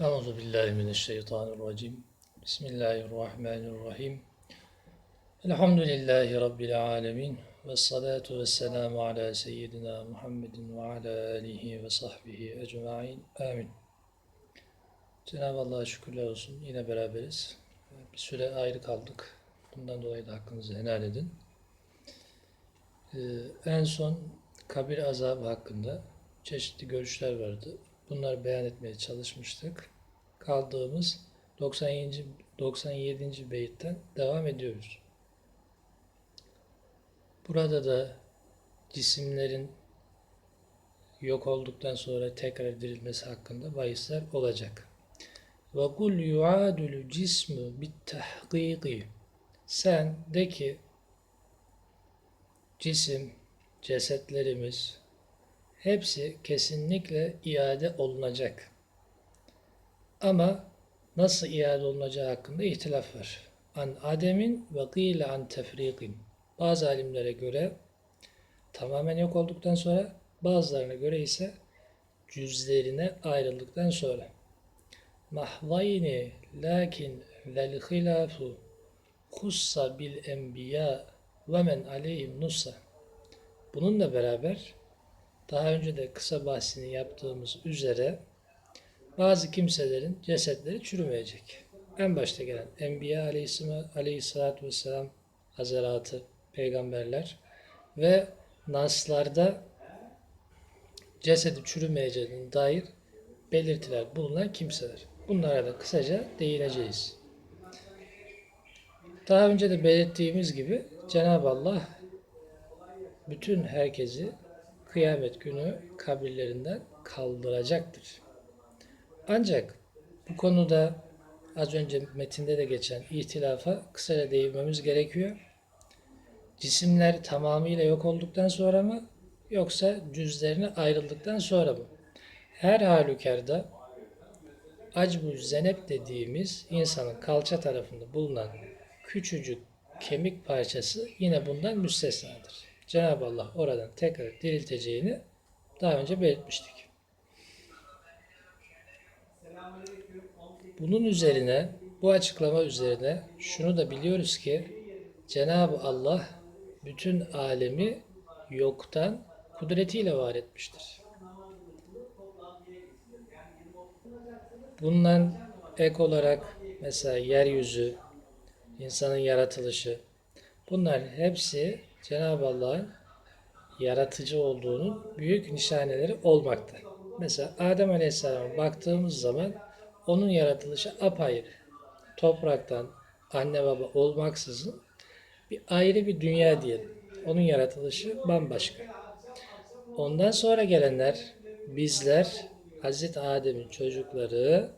Euzu billahi mineşşeytanirracim. Bismillahirrahmanirrahim. Elhamdülillahi rabbil alamin ve salatu vesselamu ala seyyidina Muhammedin ve ala alihi ve sahbihi ecmaîn. Amin. Cenab-ı Allah'a şükürler olsun. Yine beraberiz. Bir süre ayrı kaldık. Bundan dolayı da hakkınızı helal edin. Ee, en son kabir azabı hakkında çeşitli görüşler vardı. Bunları beyan etmeye çalışmıştık. Kaldığımız 97. 97. beyitten devam ediyoruz. Burada da cisimlerin yok olduktan sonra tekrar dirilmesi hakkında bahisler olacak. Ve kul yuadul cismu bit tahkiki. Sen de ki cisim, cesetlerimiz hepsi kesinlikle iade olunacak. Ama nasıl iade olunacağı hakkında ihtilaf var. An ademin ve gîle an tefriqin. Bazı alimlere göre tamamen yok olduktan sonra bazılarına göre ise cüzlerine ayrıldıktan sonra. Mahvayni lakin vel hilafu hussa bil enbiya ve men aleyhim nusa. Bununla beraber daha önce de kısa bahsini yaptığımız üzere bazı kimselerin cesetleri çürümeyecek. En başta gelen Enbiya aleyhissalatü vesselam hazaratı, peygamberler ve naslarda cesedi çürümeyeceğine dair belirtiler bulunan kimseler. Bunlara da kısaca değineceğiz. Daha önce de belirttiğimiz gibi Cenab-ı Allah bütün herkesi kıyamet günü kabirlerinden kaldıracaktır. Ancak bu konuda az önce metinde de geçen ihtilafa kısaca değinmemiz gerekiyor. Cisimler tamamıyla yok olduktan sonra mı yoksa cüzlerine ayrıldıktan sonra mı? Her halükarda acbu zenep dediğimiz insanın kalça tarafında bulunan küçücük kemik parçası yine bundan müstesnadır. Cenab-ı Allah oradan tekrar dirilteceğini daha önce belirtmiştik. Bunun üzerine, bu açıklama üzerine şunu da biliyoruz ki Cenab-ı Allah bütün alemi yoktan kudretiyle var etmiştir. Bundan ek olarak mesela yeryüzü, insanın yaratılışı, bunlar hepsi Cenab-ı Allah'ın yaratıcı olduğunun büyük nişaneleri olmakta. Mesela Adem Aleyhisselam'a baktığımız zaman onun yaratılışı apayrı. Topraktan anne baba olmaksızın bir ayrı bir dünya diyelim. Onun yaratılışı bambaşka. Ondan sonra gelenler bizler Hazreti Adem'in çocukları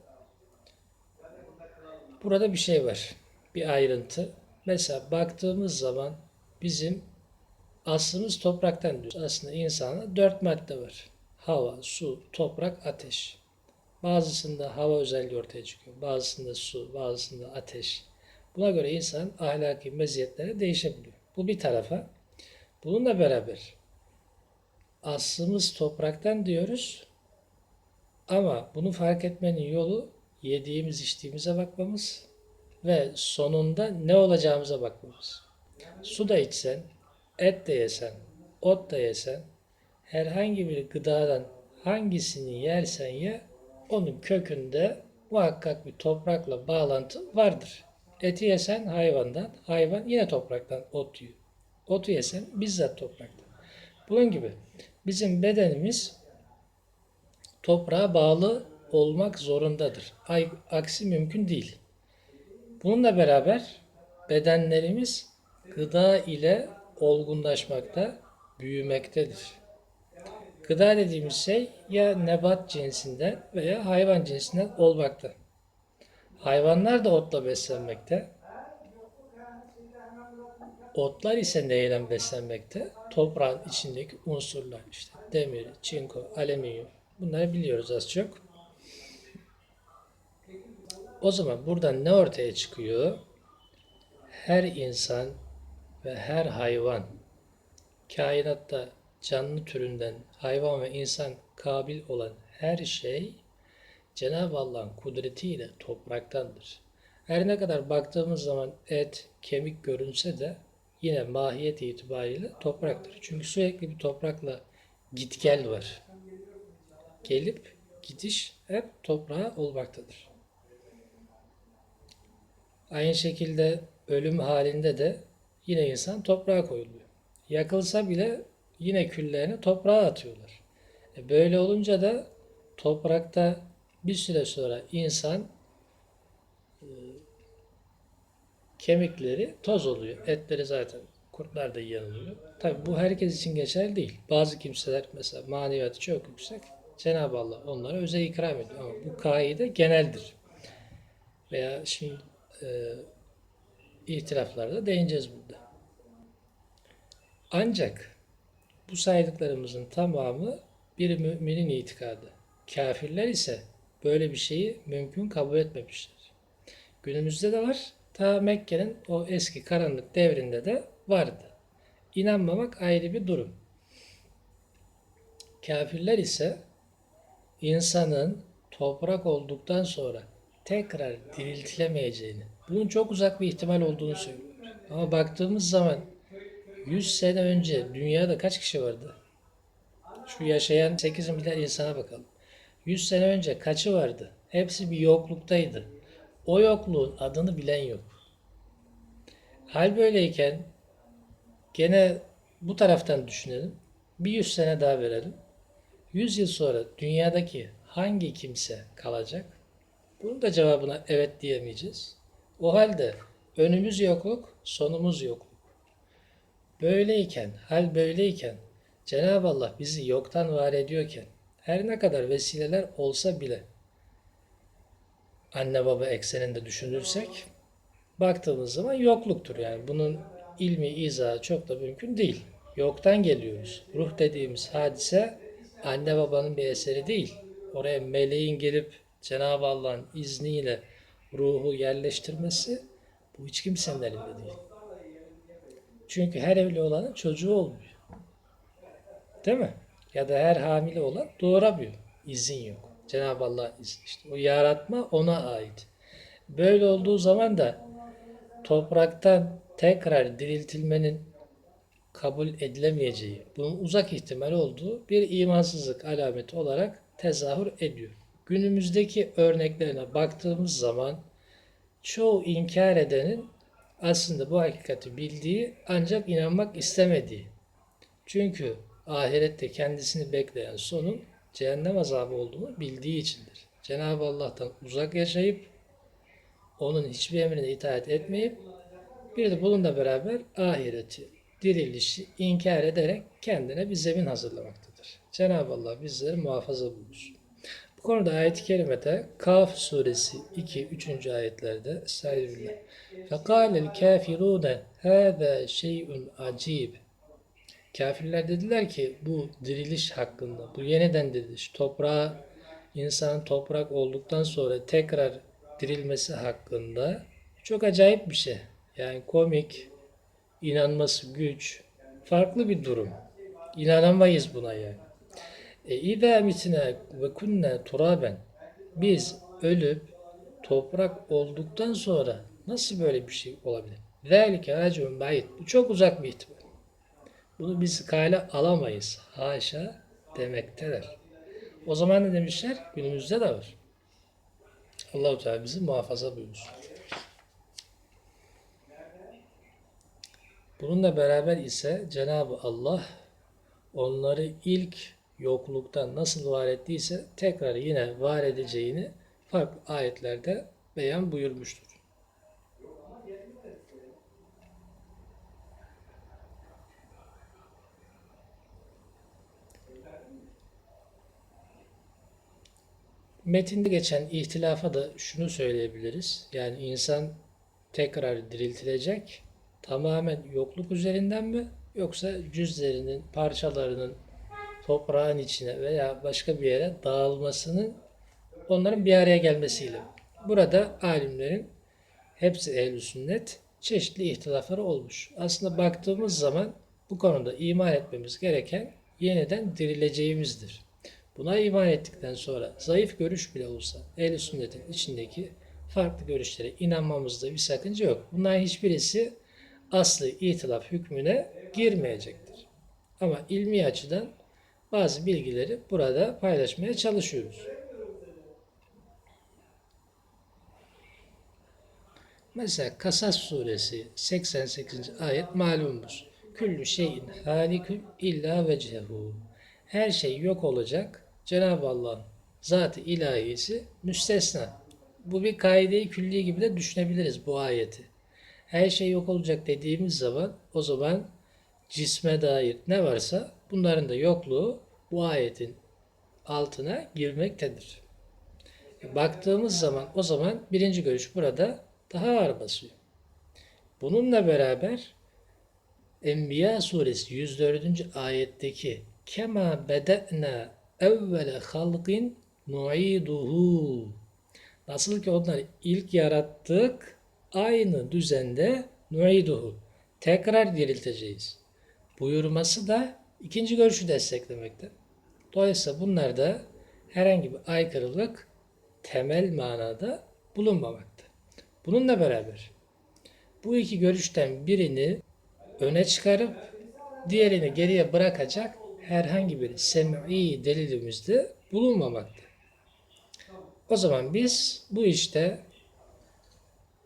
burada bir şey var. Bir ayrıntı. Mesela baktığımız zaman bizim aslımız topraktan diyoruz. Aslında insanda dört madde var. Hava, su, toprak, ateş. Bazısında hava özelliği ortaya çıkıyor. Bazısında su, bazısında ateş. Buna göre insan ahlaki meziyetleri değişebiliyor. Bu bir tarafa. Bununla beraber aslımız topraktan diyoruz. Ama bunu fark etmenin yolu yediğimiz içtiğimize bakmamız ve sonunda ne olacağımıza bakmamız. Su da içsen, et de yesen, ot da yesen, herhangi bir gıdadan hangisini yersen ye, onun kökünde muhakkak bir toprakla bağlantı vardır. Eti yesen hayvandan, hayvan yine topraktan ot yiyor. Otu yesen bizzat topraktan. Bunun gibi bizim bedenimiz toprağa bağlı olmak zorundadır. Aksi mümkün değil. Bununla beraber bedenlerimiz gıda ile olgunlaşmakta, büyümektedir. Gıda dediğimiz şey ya nebat cinsinden veya hayvan cinsinden olmakta. Hayvanlar da otla beslenmekte. Otlar ise neyle beslenmekte? Toprağın içindeki unsurlar işte demir, çinko, alüminyum bunları biliyoruz az çok. O zaman buradan ne ortaya çıkıyor? Her insan ve her hayvan kainatta canlı türünden hayvan ve insan kabil olan her şey Cenab-ı Allah'ın kudretiyle topraktandır. Her ne kadar baktığımız zaman et, kemik görünse de yine mahiyet itibariyle topraktır. Çünkü sürekli bir toprakla git gel var. Gelip gidiş hep toprağa olmaktadır. Aynı şekilde ölüm halinde de yine insan toprağa koyuluyor. Yakılsa bile yine küllerini toprağa atıyorlar. E böyle olunca da toprakta bir süre sonra insan e, kemikleri toz oluyor. Etleri zaten kurtlar da yiyen oluyor. Tabi bu herkes için geçerli değil. Bazı kimseler mesela maneviyatı çok yüksek. Cenab-ı Allah onlara özel ikram ediyor. Ama bu kaide geneldir. Veya şimdi e, ihtilaflarda değineceğiz burada. Ancak bu saydıklarımızın tamamı bir müminin itikadı. Kafirler ise böyle bir şeyi mümkün kabul etmemişler. Günümüzde de var. Ta Mekke'nin o eski karanlık devrinde de vardı. İnanmamak ayrı bir durum. Kafirler ise insanın toprak olduktan sonra tekrar diriltilemeyeceğini, bunun çok uzak bir ihtimal olduğunu söylüyor. Ama baktığımız zaman 100 sene önce dünyada kaç kişi vardı? Şu yaşayan 8 milyar insana bakalım. 100 sene önce kaçı vardı? Hepsi bir yokluktaydı. O yokluğun adını bilen yok. Hal böyleyken gene bu taraftan düşünelim. Bir 100 sene daha verelim. 100 yıl sonra dünyadaki hangi kimse kalacak? Bunun da cevabına evet diyemeyeceğiz. O halde önümüz yokluk, sonumuz yokluk. Böyleyken, hal böyleyken Cenab-ı Allah bizi yoktan var ediyorken her ne kadar vesileler olsa bile anne baba ekseninde düşünürsek baktığımız zaman yokluktur. Yani bunun ilmi izahı çok da mümkün değil. Yoktan geliyoruz. Ruh dediğimiz hadise anne babanın bir eseri değil. Oraya meleğin gelip Cenab-ı Allah'ın izniyle ruhu yerleştirmesi bu hiç kimsenin elinde değil. Çünkü her evli olanın çocuğu olmuyor. Değil mi? Ya da her hamile olan doğuramıyor. İzin yok. Cenab-ı Allah izin. İşte o yaratma ona ait. Böyle olduğu zaman da topraktan tekrar diriltilmenin kabul edilemeyeceği, bunun uzak ihtimal olduğu bir imansızlık alameti olarak tezahür ediyor. Günümüzdeki örneklerine baktığımız zaman çoğu inkar edenin aslında bu hakikati bildiği ancak inanmak istemediği. Çünkü ahirette kendisini bekleyen sonun cehennem azabı olduğunu bildiği içindir. Cenab-ı Allah'tan uzak yaşayıp onun hiçbir emrine itaat etmeyip bir de bununla beraber ahireti, dirilişi inkar ederek kendine bir zemin hazırlamaktadır. Cenab-ı Allah bizleri muhafaza buyursun. Bu konuda ayet-i kerimede Kaf suresi 2 3. ayetlerde Estağfirullah. Fekalel kafirune hâzâ şey'un acib. Kafirler dediler ki bu diriliş hakkında, bu yeniden diriliş, toprağa, insanın toprak olduktan sonra tekrar dirilmesi hakkında çok acayip bir şey. Yani komik, inanması güç, farklı bir durum. İnanamayız buna yani. E, İza mitine ve kunne turaben. Biz ölüp toprak olduktan sonra nasıl böyle bir şey olabilir? Zalike racun bayit. Bu çok uzak bir ihtimal. Bunu biz kale alamayız. Haşa demekteler. O zaman ne demişler? Günümüzde de var. Allahu Teala bizi muhafaza buyursun. Bununla beraber ise Cenab-ı Allah onları ilk yokluktan nasıl var ettiyse tekrar yine var edeceğini farklı ayetlerde beyan buyurmuştur. Metinde geçen ihtilafa da şunu söyleyebiliriz. Yani insan tekrar diriltilecek tamamen yokluk üzerinden mi yoksa cüzlerinin, parçalarının toprağın içine veya başka bir yere dağılmasının onların bir araya gelmesiyle. Burada alimlerin hepsi ehl sünnet çeşitli ihtilafları olmuş. Aslında baktığımız zaman bu konuda iman etmemiz gereken yeniden dirileceğimizdir. Buna iman ettikten sonra zayıf görüş bile olsa ehl sünnetin içindeki farklı görüşlere inanmamızda bir sakınca yok. Bunların hiçbirisi aslı itilaf hükmüne girmeyecektir. Ama ilmi açıdan bazı bilgileri burada paylaşmaya çalışıyoruz. Mesela Kasas suresi 88. ayet malumdur. Küllü şeyin halikun illa vecehu. Her şey yok olacak. Cenab-ı Allah'ın zat-ı ilahisi müstesna. Bu bir kaide-i külli gibi de düşünebiliriz bu ayeti. Her şey yok olacak dediğimiz zaman o zaman cisme dair ne varsa bunların da yokluğu bu ayetin altına girmektedir. Baktığımız zaman o zaman birinci görüş burada daha ağır basıyor. Bununla beraber Enbiya suresi 104. ayetteki kema bede'na evvele halqin nu'iduhu Nasıl ki onları ilk yarattık aynı düzende nu'iduhu tekrar dirilteceğiz. Buyurması da ikinci görüşü desteklemekte. Dolayısıyla bunlarda herhangi bir aykırılık temel manada bulunmamakta. Bununla beraber bu iki görüşten birini öne çıkarıp diğerini geriye bırakacak herhangi bir sem'i delilimizde bulunmamakta. O zaman biz bu işte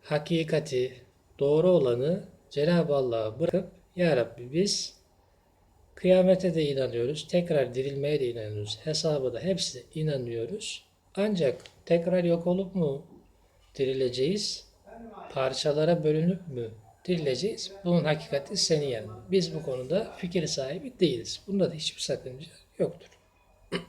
hakikati, doğru olanı Cenab-ı Allah'a bırakıp Ya Rabbi biz kıyamete de inanıyoruz, tekrar dirilmeye de inanıyoruz, hesaba da hepsine inanıyoruz. Ancak tekrar yok olup mu dirileceğiz, parçalara bölünüp mü dirileceğiz? Bunun hakikati senin yanında. Biz bu konuda fikir sahibi değiliz. Bunda da hiçbir sakınca yoktur.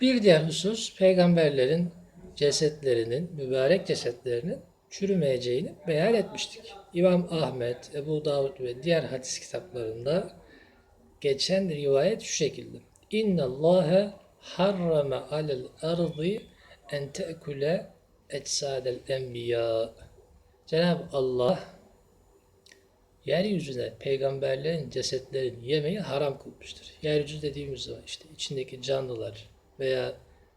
Bir diğer husus peygamberlerin cesetlerinin, mübarek cesetlerinin çürümeyeceğini beyan etmiştik. İmam Ahmet, Ebu Davud ve diğer hadis kitaplarında geçen rivayet şu şekilde. İnna Allahe harrame alel ardı en te'kule etsadel enbiya. Cenab-ı Allah yeryüzüne peygamberlerin cesetlerini yemeyi haram kılmıştır. Yeryüzü dediğimiz zaman işte içindeki canlılar veya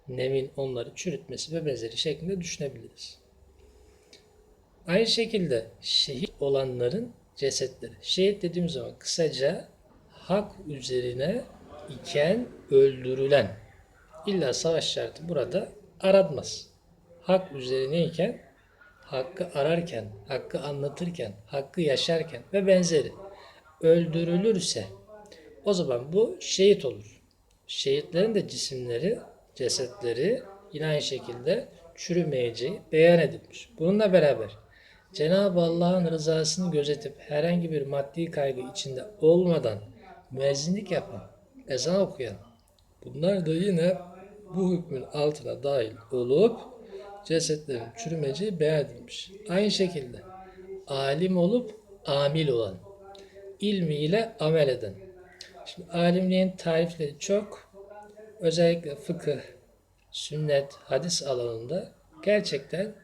nemin onları çürütmesi ve benzeri şeklinde düşünebiliriz. Aynı şekilde şehit olanların cesetleri. Şehit dediğimiz zaman kısaca hak üzerine iken öldürülen. İlla savaş şartı burada aranmaz. Hak üzerineyken, hakkı ararken, hakkı anlatırken, hakkı yaşarken ve benzeri öldürülürse o zaman bu şehit olur. Şehitlerin de cisimleri, cesetleri yine aynı şekilde çürümeyeceği beyan edilmiş. Bununla beraber Cenab-ı Allah'ın rızasını gözetip herhangi bir maddi kaygı içinde olmadan müezzinlik yapan, ezan okuyan bunlar da yine bu hükmün altına dahil olup cesetlerin çürümeyeceği beyan edilmiş. Aynı şekilde alim olup amil olan, ilmiyle amel eden. Şimdi alimliğin tarifleri çok. Özellikle fıkıh, sünnet, hadis alanında gerçekten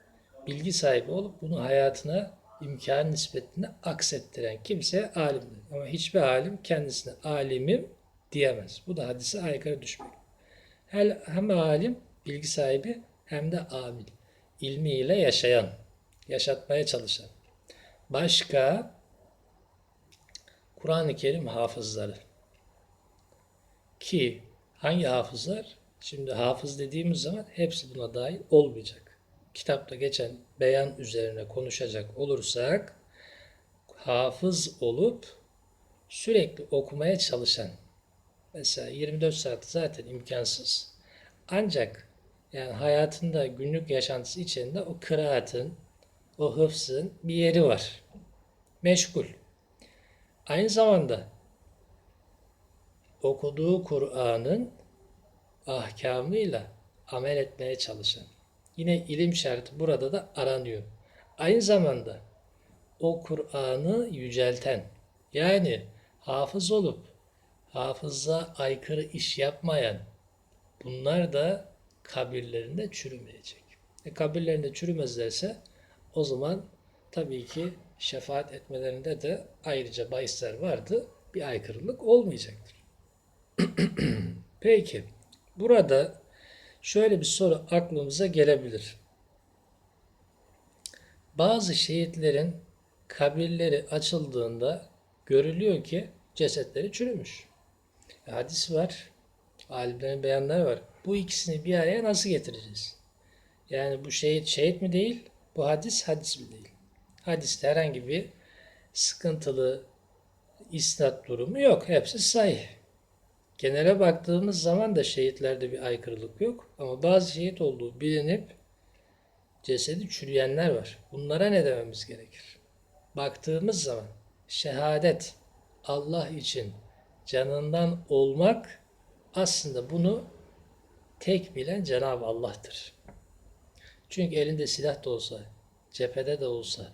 bilgi sahibi olup bunu hayatına imkan nispetinde aksettiren kimse alimdir. Ama hiçbir alim kendisine alimim diyemez. Bu da hadise aykırı düşmek. Hem alim, bilgi sahibi hem de amil. ilmiyle yaşayan, yaşatmaya çalışan. Başka Kur'an-ı Kerim hafızları. Ki hangi hafızlar? Şimdi hafız dediğimiz zaman hepsi buna dahil olmayacak. Kitapta geçen beyan üzerine konuşacak olursak hafız olup sürekli okumaya çalışan mesela 24 saat zaten imkansız. Ancak yani hayatında günlük yaşantısı içinde o kıraatın, o hıfzın bir yeri var. Meşgul. Aynı zamanda okuduğu Kur'an'ın ahkamıyla amel etmeye çalışan. Yine ilim şartı burada da aranıyor. Aynı zamanda o Kur'an'ı yücelten, yani hafız olup hafıza aykırı iş yapmayan bunlar da kabirlerinde çürümeyecek. E, kabirlerinde çürümezlerse o zaman tabii ki şefaat etmelerinde de ayrıca bahisler vardı. Bir aykırılık olmayacaktır. Peki, burada şöyle bir soru aklımıza gelebilir. Bazı şehitlerin kabirleri açıldığında görülüyor ki cesetleri çürümüş. E, Hadis var, alimlerin beyanları var. Bu ikisini bir araya nasıl getireceğiz? Yani bu şehit şehit mi değil, bu hadis hadis mi değil? Hadiste herhangi bir sıkıntılı isnat durumu yok. Hepsi sahih. Genele baktığımız zaman da şehitlerde bir aykırılık yok. Ama bazı şehit olduğu bilinip cesedi çürüyenler var. Bunlara ne dememiz gerekir? Baktığımız zaman şehadet Allah için canından olmak aslında bunu tek bilen Cenab-ı Allah'tır. Çünkü elinde silah da olsa, cephede de olsa,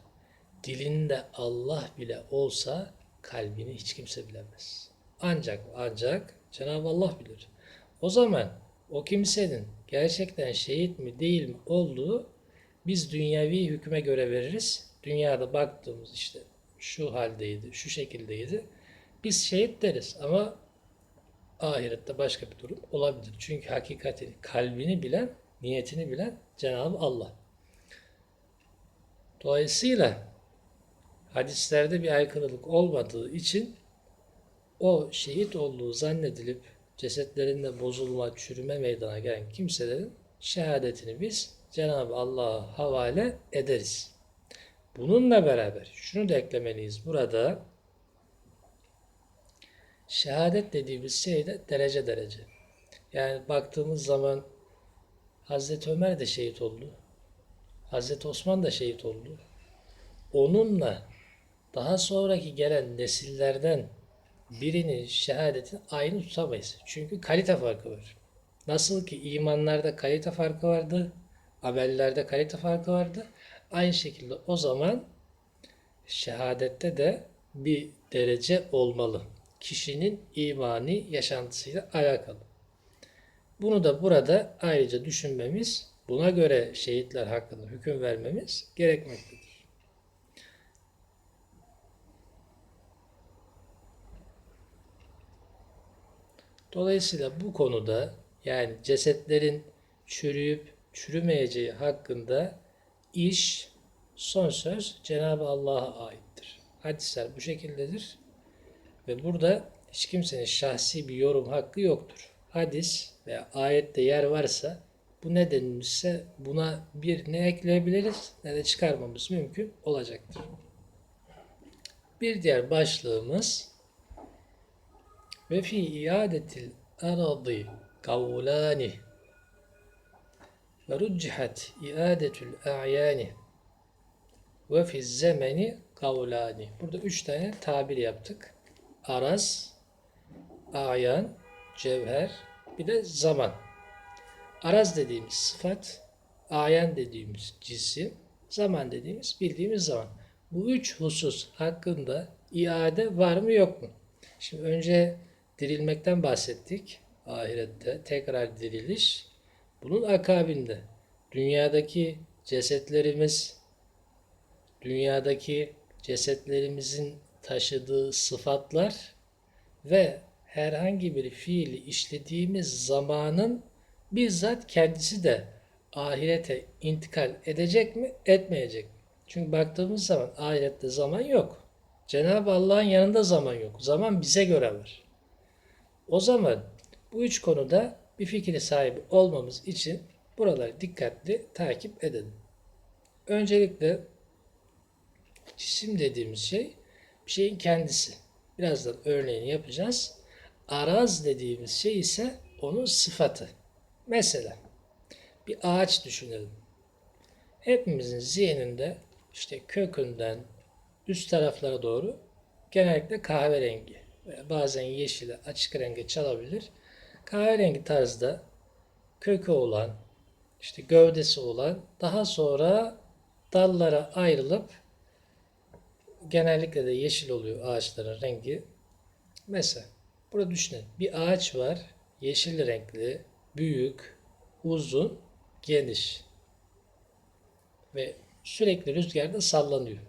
dilinde Allah bile olsa kalbini hiç kimse bilemez. Ancak ancak Cenab-ı Allah bilir. O zaman o kimsenin gerçekten şehit mi değil mi olduğu biz dünyevi hükme göre veririz. Dünyada baktığımız işte şu haldeydi, şu şekildeydi. Biz şehit deriz ama ahirette başka bir durum olabilir. Çünkü hakikatini, kalbini bilen, niyetini bilen Cenab-ı Allah. Dolayısıyla hadislerde bir aykırılık olmadığı için o şehit olduğu zannedilip cesetlerinde bozulma, çürüme meydana gelen kimselerin şehadetini biz Cenab-ı Allah'a havale ederiz. Bununla beraber şunu da eklemeliyiz burada. Şehadet dediğimiz şey de derece derece. Yani baktığımız zaman Hazreti Ömer de şehit oldu. Hazreti Osman da şehit oldu. Onunla daha sonraki gelen nesillerden birinin şehadetin aynı tutamayız. Çünkü kalite farkı var. Nasıl ki imanlarda kalite farkı vardı, amellerde kalite farkı vardı. Aynı şekilde o zaman şehadette de bir derece olmalı. Kişinin imani yaşantısıyla alakalı. Bunu da burada ayrıca düşünmemiz, buna göre şehitler hakkında hüküm vermemiz gerekmektedir. Dolayısıyla bu konuda yani cesetlerin çürüyüp çürümeyeceği hakkında iş, son söz Cenab-ı Allah'a aittir. Hadisler bu şekildedir. Ve burada hiç kimsenin şahsi bir yorum hakkı yoktur. Hadis veya ayette yer varsa bu ne denilmişse buna bir ne ekleyebiliriz ne de çıkarmamız mümkün olacaktır. Bir diğer başlığımız ve fi iadetil aradi kavlani ve ruccihat iadetul a'yani ve fi zemeni kavlani. Burada üç tane tabir yaptık. Araz, ayan, cevher, bir de zaman. Araz dediğimiz sıfat, ayan dediğimiz cisim, zaman dediğimiz bildiğimiz zaman. Bu üç husus hakkında iade var mı yok mu? Şimdi önce dirilmekten bahsettik. Ahirette tekrar diriliş. Bunun akabinde dünyadaki cesetlerimiz, dünyadaki cesetlerimizin taşıdığı sıfatlar ve herhangi bir fiili işlediğimiz zamanın bizzat kendisi de ahirete intikal edecek mi, etmeyecek mi? Çünkü baktığımız zaman ahirette zaman yok. Cenab-ı Allah'ın yanında zaman yok. Zaman bize göre var. O zaman bu üç konuda bir fikri sahibi olmamız için buraları dikkatli takip edelim. Öncelikle cisim dediğimiz şey bir şeyin kendisi. Birazdan örneğini yapacağız. Araz dediğimiz şey ise onun sıfatı. Mesela bir ağaç düşünelim. Hepimizin zihninde işte kökünden üst taraflara doğru genellikle kahverengi ve bazen yeşile açık renge çalabilir. Kahverengi tarzda kökü olan, işte gövdesi olan daha sonra dallara ayrılıp genellikle de yeşil oluyor ağaçların rengi. Mesela burada düşünün. Bir ağaç var. Yeşil renkli, büyük, uzun, geniş. Ve sürekli rüzgarda sallanıyor.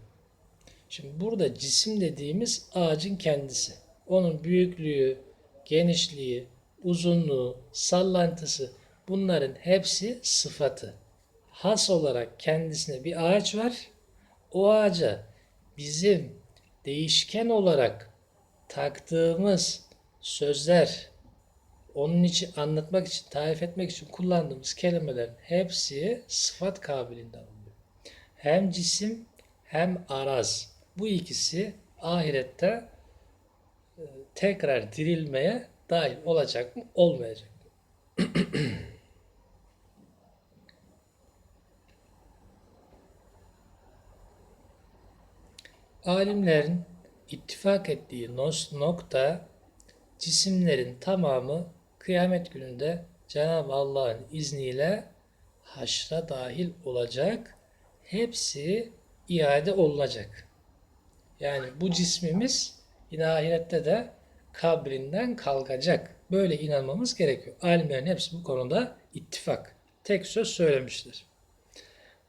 Şimdi burada cisim dediğimiz ağacın kendisi. Onun büyüklüğü, genişliği, uzunluğu, sallantısı bunların hepsi sıfatı. Has olarak kendisine bir ağaç var. O ağaca bizim değişken olarak taktığımız sözler, onun için anlatmak için, tarif etmek için kullandığımız kelimelerin hepsi sıfat kabiliğinden oluyor. Hem cisim hem araz. Bu ikisi ahirette tekrar dirilmeye dahil olacak mı, olmayacak mı? Alimlerin ittifak ettiği nokta cisimlerin tamamı kıyamet gününde Cenab-ı Allah'ın izniyle haşra dahil olacak. Hepsi iade olunacak. Yani bu cismimiz yine ahirette de kabrinden kalkacak. Böyle inanmamız gerekiyor. Alimlerin hepsi bu konuda ittifak. Tek söz söylemiştir.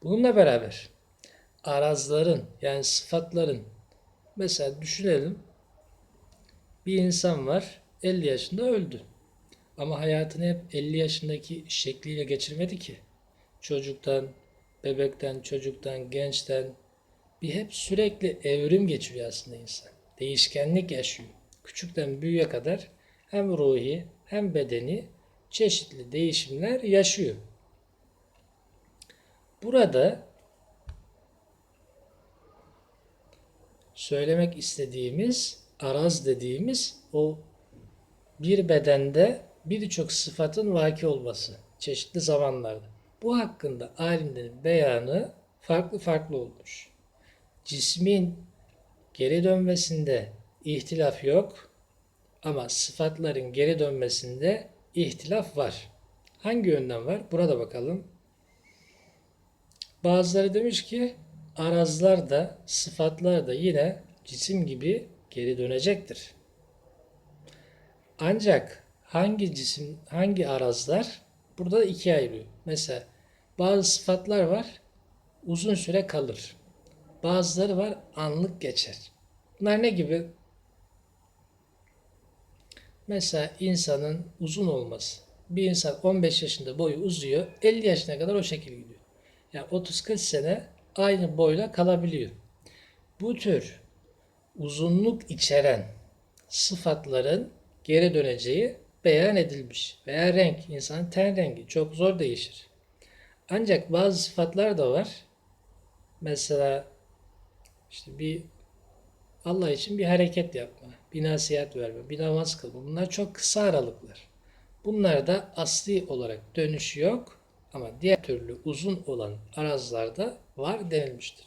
Bununla beraber arazların yani sıfatların mesela düşünelim bir insan var 50 yaşında öldü. Ama hayatını hep 50 yaşındaki şekliyle geçirmedi ki. Çocuktan, bebekten, çocuktan, gençten bir hep sürekli evrim geçiriyor aslında insan. Değişkenlik yaşıyor. Küçükten büyüğe kadar hem ruhi hem bedeni çeşitli değişimler yaşıyor. Burada söylemek istediğimiz araz dediğimiz o bir bedende birçok sıfatın vaki olması çeşitli zamanlarda. Bu hakkında alimlerin beyanı farklı farklı olmuş. Cismin geri dönmesinde ihtilaf yok ama sıfatların geri dönmesinde ihtilaf var. Hangi yönden var? Burada bakalım. Bazıları demiş ki arazlar da sıfatlar da yine cisim gibi geri dönecektir. Ancak hangi cisim, hangi arazlar burada ikiye ayırıyor. Mesela bazı sıfatlar var uzun süre kalır. Bazıları var anlık geçer. Bunlar ne gibi? Mesela insanın uzun olması. Bir insan 15 yaşında boyu uzuyor, 50 yaşına kadar o şekilde gidiyor. Yani 30-40 sene aynı boyla kalabiliyor. Bu tür uzunluk içeren sıfatların geri döneceği beyan edilmiş. Veya renk, insanın ten rengi çok zor değişir. Ancak bazı sıfatlar da var. Mesela işte bir Allah için bir hareket yapma, bir nasihat verme, bir namaz kılma. Bunlar çok kısa aralıklar. Bunlarda asli olarak dönüş yok ama diğer türlü uzun olan arazlarda var denilmiştir.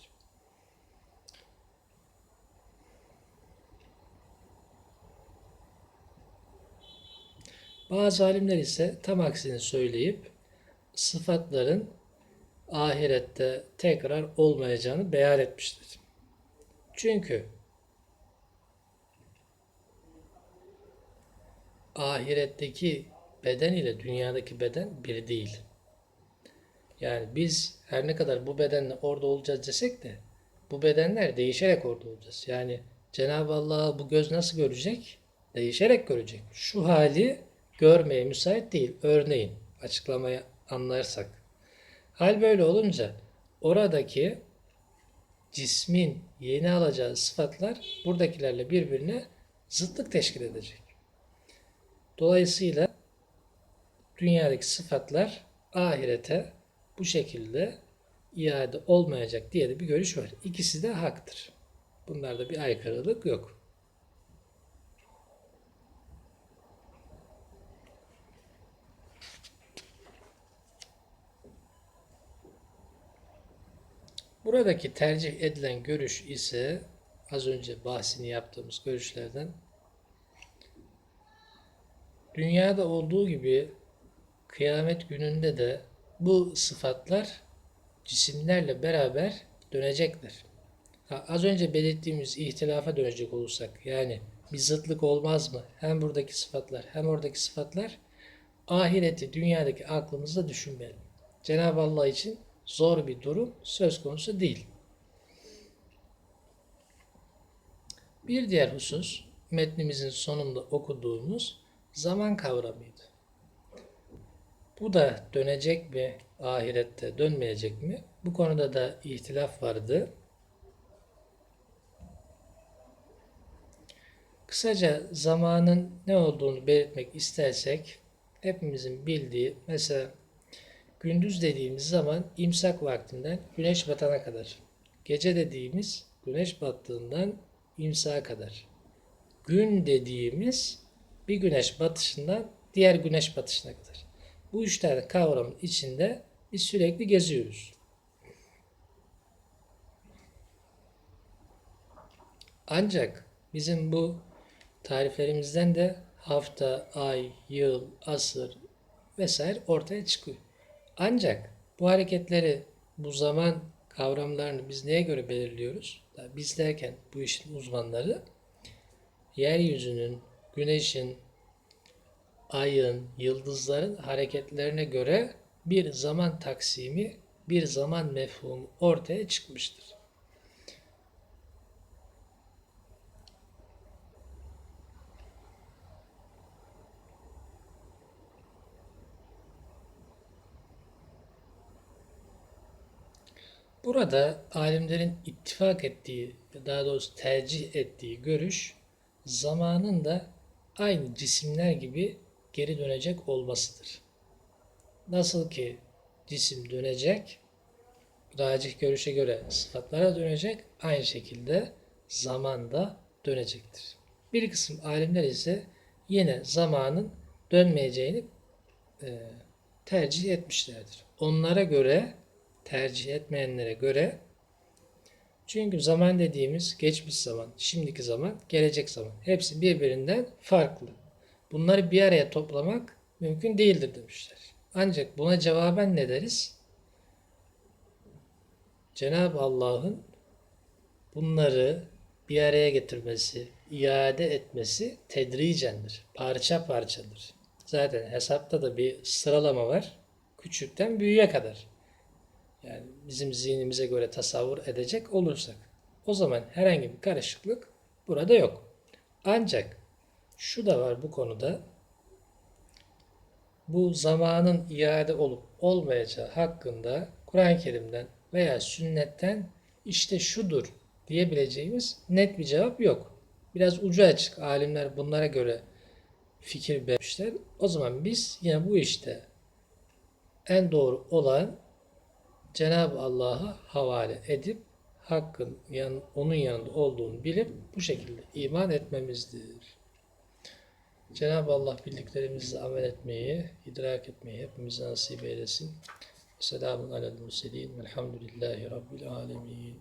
Bazı alimler ise tam aksini söyleyip sıfatların ahirette tekrar olmayacağını beyan etmiştir. Çünkü ahiretteki beden ile dünyadaki beden bir değil. Yani biz her ne kadar bu bedenle orada olacağız desek de bu bedenler değişerek orada olacağız. Yani Cenab-ı Allah bu göz nasıl görecek? Değişerek görecek. Şu hali görmeye müsait değil. Örneğin açıklamayı anlarsak. Hal böyle olunca oradaki cismin yeni alacağı sıfatlar buradakilerle birbirine zıtlık teşkil edecek. Dolayısıyla dünyadaki sıfatlar ahirete bu şekilde iade olmayacak diye de bir görüş var. İkisi de haktır. Bunlarda bir aykırılık yok. Buradaki tercih edilen görüş ise az önce bahsini yaptığımız görüşlerden dünyada olduğu gibi kıyamet gününde de bu sıfatlar cisimlerle beraber dönecekler. Ha, az önce belirttiğimiz ihtilafa dönecek olursak yani bir zıtlık olmaz mı? Hem buradaki sıfatlar hem oradaki sıfatlar ahireti dünyadaki aklımızda düşünmeyelim. Cenab-ı Allah için zor bir durum söz konusu değil. Bir diğer husus metnimizin sonunda okuduğumuz zaman kavramıydı. Bu da dönecek mi ahirette, dönmeyecek mi? Bu konuda da ihtilaf vardı. Kısaca zamanın ne olduğunu belirtmek istersek hepimizin bildiği mesela gündüz dediğimiz zaman imsak vaktinden güneş batana kadar. Gece dediğimiz güneş battığından imsağa kadar. Gün dediğimiz bir güneş batışından diğer güneş batışına kadar. Bu üç tane kavramın içinde biz sürekli geziyoruz. Ancak bizim bu tariflerimizden de hafta, ay, yıl, asır vesaire ortaya çıkıyor. Ancak bu hareketleri, bu zaman kavramlarını biz neye göre belirliyoruz? Biz derken bu işin uzmanları yeryüzünün, güneşin, ayın, yıldızların hareketlerine göre bir zaman taksimi, bir zaman mefhumu ortaya çıkmıştır. Burada alimlerin ittifak ettiği, daha doğrusu tercih ettiği görüş zamanın da aynı cisimler gibi geri dönecek olmasıdır. Nasıl ki cisim dönecek, racih görüşe göre sıfatlara dönecek, aynı şekilde zaman da dönecektir. Bir kısım alimler ise yine zamanın dönmeyeceğini e, tercih etmişlerdir. Onlara göre tercih etmeyenlere göre çünkü zaman dediğimiz geçmiş zaman, şimdiki zaman, gelecek zaman. Hepsi birbirinden farklı. Bunları bir araya toplamak mümkün değildir demişler. Ancak buna cevaben ne deriz? Cenab-ı Allah'ın bunları bir araya getirmesi, iade etmesi tedricendir. Parça parçadır. Zaten hesapta da bir sıralama var. Küçükten büyüğe kadar. Yani bizim zihnimize göre tasavvur edecek olursak. O zaman herhangi bir karışıklık burada yok. Ancak şu da var bu konuda. Bu zamanın iade olup olmayacağı hakkında Kur'an-ı Kerim'den veya sünnetten işte şudur diyebileceğimiz net bir cevap yok. Biraz ucu açık. Alimler bunlara göre fikir vermişler. O zaman biz yine bu işte en doğru olan Cenab-ı Allah'a havale edip hakkın yan, onun yanında olduğunu bilip bu şekilde iman etmemizdir. Cenab-ı Allah bildiklerimizle amel etmeyi, idrak etmeyi hepimize nasip eylesin. Selamun alel murselin. Velhamdülillahi Rabbil alemin.